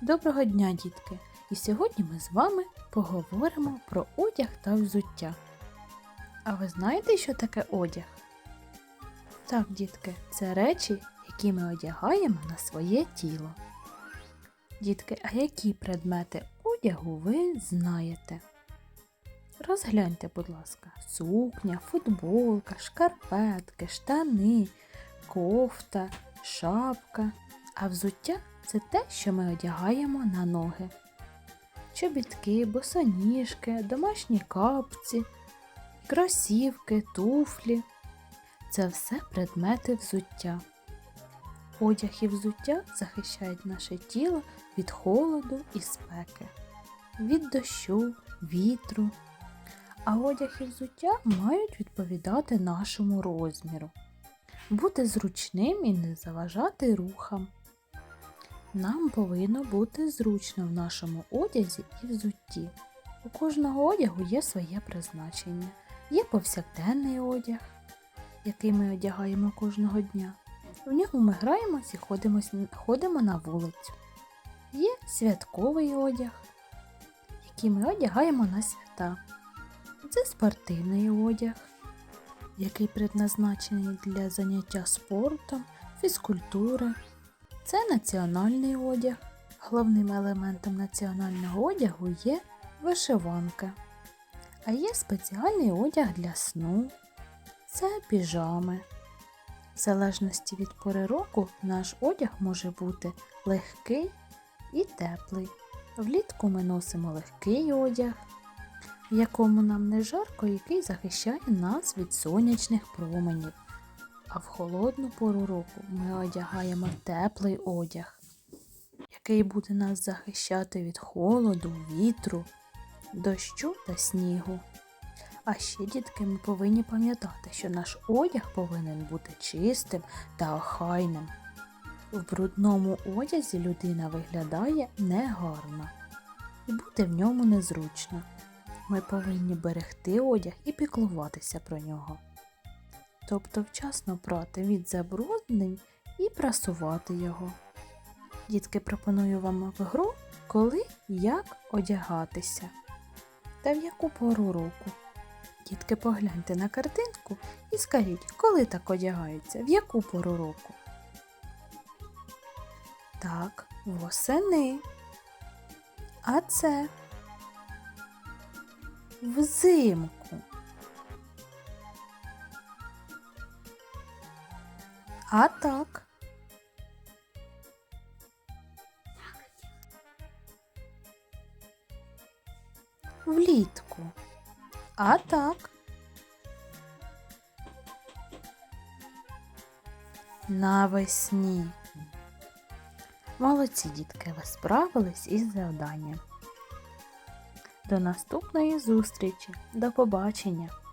Доброго дня, дітки! І сьогодні ми з вами поговоримо про одяг та взуття. А ви знаєте, що таке одяг? Так, дітки, це речі, які ми одягаємо на своє тіло. Дітки, а які предмети одягу ви знаєте? Розгляньте, будь ласка, сукня, футболка, шкарпетки, штани, кофта, шапка. А взуття це те, що ми одягаємо на ноги. Чобітки, босоніжки, домашні капці, кросівки, туфлі. Це все предмети взуття. Одяг і взуття захищають наше тіло від холоду і спеки, від дощу, вітру. А одяг і взуття мають відповідати нашому розміру, бути зручним і не заважати рухам. Нам повинно бути зручно в нашому одязі і взутті. У кожного одягу є своє призначення. Є повсякденний одяг, який ми одягаємо кожного дня. В ньому ми граємось і ходимо, ходимо на вулицю. Є святковий одяг, який ми одягаємо на свята. Це спортивний одяг, який предназначений для заняття спортом, фізкультури. Це національний одяг. Головним елементом національного одягу є вишиванка. А є спеціальний одяг для сну. Це піжами. В залежності від пори року наш одяг може бути легкий і теплий. Влітку ми носимо легкий одяг, в якому нам не жарко, який захищає нас від сонячних променів. А в холодну пору року ми одягаємо теплий одяг, який буде нас захищати від холоду, вітру, дощу та снігу. А ще, дітки, ми повинні пам'ятати, що наш одяг повинен бути чистим та охайним. В брудному одязі людина виглядає негарно і бути в ньому незручно. Ми повинні берегти одяг і піклуватися про нього тобто вчасно прати від забруднень і прасувати його. Дітки пропоную вам в гру, коли як одягатися та в яку пору року. Дітки, погляньте на картинку і скажіть, коли так одягаються, в яку пору року. Так, восени. А це взимку. А так. Влітку. А так. Навесні. Молодці дітки, ви справились із завданням. До наступної зустрічі. До побачення!